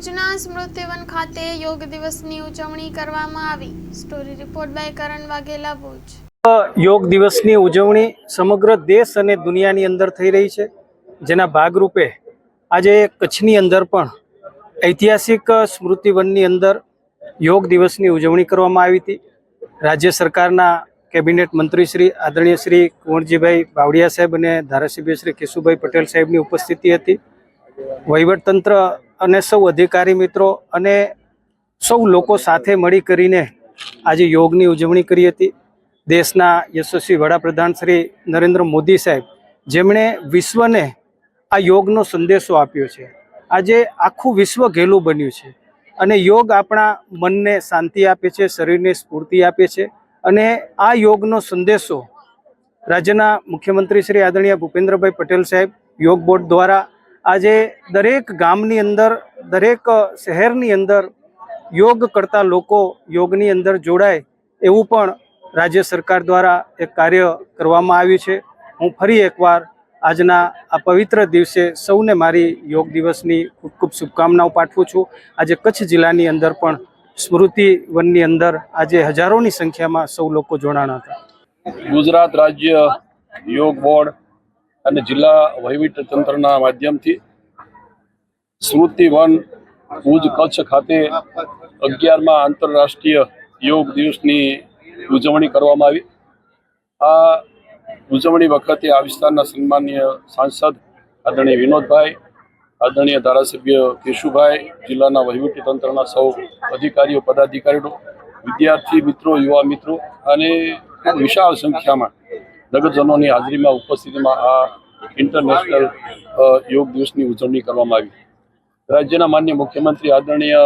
ભુજના સ્મૃતિવન ખાતે યોગ દિવસની ઉજવણી કરવામાં આવી. Story report by Karan Vaghela, Bhuj. યોગ દિવસની ઉજવણી સમગ્ર દેશ અને દુનિયાની અંદર થઈ રહી છે. જેના ભાગરૂપે આજે કચ્છની અંદર પણ ઐતિહાસિક સ્મૃતિવનની અંદર યોગ દિવસની ઉજવણી કરવામાં આવી હતી. રાજ્ય સરકારના કેબિનેટ મંત્રી શ્રી, આદરણીય શ્રી કુંવરજીભાઈ બાવળિયા સાહેબ અને ધારાસભ્ય શ્રી કેશુભાઈ પટેલ સાહેબની ઉપસ્થિતિ હતી. વહીવટતંત્ર અને સૌ અધિકારી મિત્રો અને સૌ લોકો સાથે મળી કરીને આજે યોગની ઉજવણી કરી હતી. દેશના યશસ્વી વડાપ્રધાન શ્રી નરેન્દ્ર મોદી સાહેબ, જેમણે વિશ્વને આ યોગનો સંદેશો આપ્યો છે. આજે આખું વિશ્વ ઘેલું બન્યું છે. અને યોગ આપણા મનને શાંતિ આપે છે, શરીરને સ્ફૂર્તિ આપે છે. અને આ યોગનો સંદેશો રાજ્યના મુખ્યમંત્રી શ્રી આદરણીય ભૂપેન્દ્રભાઈ પટેલ સાહેબ, યોગ બોર્ડ દ્વારા આજે દરેક ગામની અંદર, દરેક શહેરની અંદર યોગ કરતા લોકો યોગની અંદર જોડાય એવું પણ રાજ્ય સરકાર દ્વારા એક કાર્ય કરવામાં આવ્યું છે. હું ફરી એકવાર આજના આ પવિત્ર દિવસે સૌને મારી યોગ દિવસની ખૂબ ખૂબ શુભકામનાઓ પાઠવું છું. આજે કચ્છ જિલ્લાની અંદર પણ સ્મૃતિ વનની અંદર આજે હજારોની સંખ્યામાં સૌ લોકો જોડાણા હતા. ગુજરાત રાજ્ય યોગ બોર્ડ અને જિલ્લા વહીવટી તંત્રના માધ્યમથી સ્મૃતિ વન ભુજ કચ્છ ખાતે અગિયારમાં આંતરરાષ્ટ્રીય યોગ દિવસની ઉજવણી કરવામાં આવી. આ ઉજવણી વખતે આ વિસ્તારના સન્માનીય સાંસદ આદરણીય વિનોદભાઈ, આદરણીય ધારાસભ્ય કેશુભાઈ, જિલ્લાના તંત્રના સૌ અધિકારીઓ, પદાધિકારીઓ, વિદ્યાર્થી મિત્રો, યુવા મિત્રો અને વિશાળ સંખ્યામાં નગરજનોની હાજરીમાં, ઉપસ્થિતિમાં આ ઇન્ટરનેશનલ યોગ દિવસની ઉજવણી કરવામાં આવી. રાજ્યના માન્ય મુખ્યમંત્રી આદરણીય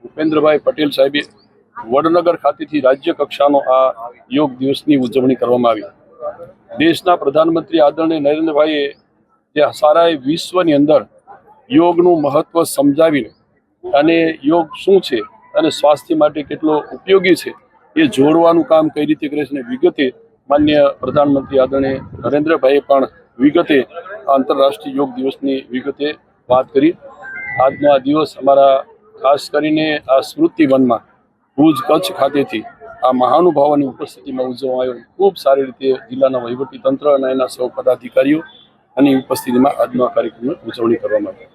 ભૂપેન્દ્રભાઈ પટેલ સાહેબે વડનગર ખાતેથી રાજ્ય કક્ષાનો આ યોગ દિવસની ઉજવણી કરવામાં આવી. દેશના પ્રધાનમંત્રી આદરણીય નરેન્દ્રભાઈએ જે સારા એ વિશ્વની અંદર યોગનું મહત્વ સમજાવીને અને યોગ શું છે અને સ્વાસ્થ્ય માટે કેટલો ઉપયોગી છે એ જોડવાનું કામ કઈ રીતે કરે છે અને વિગતે માન્ય પ્રધાનમંત્રી આદરણીય નરેન્દ્રભાઈએ પણ વિગતે આંતરરાષ્ટ્રીય યોગ દિવસની વિગતે વાત કરી. આજનો આ દિવસ અમારા ખાસ કરીને આ સ્મૃતિ વનમાં ભુજ કચ્છ ખાતેથી આ મહાનુભાવોની ઉપસ્થિતિમાં ઉજવવામાં આવ્યો ખૂબ સારી રીતે જિલ્લાના વહીવટી તંત્ર અને એના સૌ પદાધિકારીઓ અને ઉપસ્થિતિમાં આજનો આ કાર્યક્રમની ઉજવણી કરવામાં આવી.